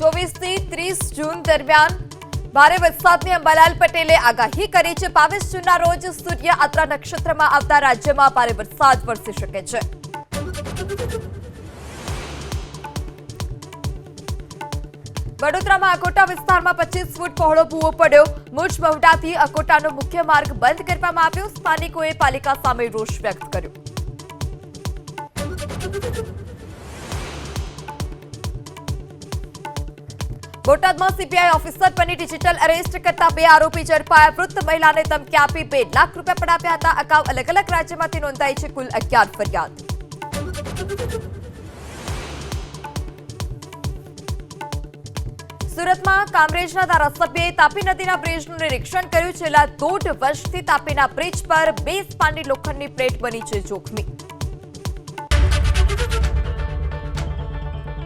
ચોવીસથી ત્રીસ જૂન દરમિયાન ભારે વરસાદની અંબાલાલ પટેલે આગાહી કરી છે. બાવીસ જૂનના રોજ સૂર્ય આત્રા નક્ષત્રમાં આવતા રાજ્યમાં ભારે વરસાદ વરસી શકે છે. વડોદરામાં અકોટા વિસ્તારમાં પચીસ ફૂટ પહોળો ભૂવો પડ્યો. મુજ મહુડાથી અકોટાનો મુખ્ય માર્ગ બંધ કરવામાં આવ્યો. સ્થાનિકોએ પાલિકા સામે રોષ વ્યક્ત કર્યો. બોટાદમાં સીબીઆઈ ઓફિસર બની ડિજિટલ અરેસ્ટ કરતા બે આરોપી ઝડપાયા. વૃદ્ધ મહિલાને ધમકી આપી બે લાખ રૂપિયા પડાવ્યા હતા. અગાઉ અલગ અલગ રાજ્યમાંથી નોંધાઈ છે કુલ અગિયાર ફરિયાદ. સુરતમાં કામરેજના ધારાસભ્યએ તાપી નદીના બ્રિજનું નિરીક્ષણ કર્યું. છેલ્લા દોઢ વર્ષથી તાપીના બ્રિજ પર બે સ્પાનની લોખંડની પ્લેટ બની છે જોખમી.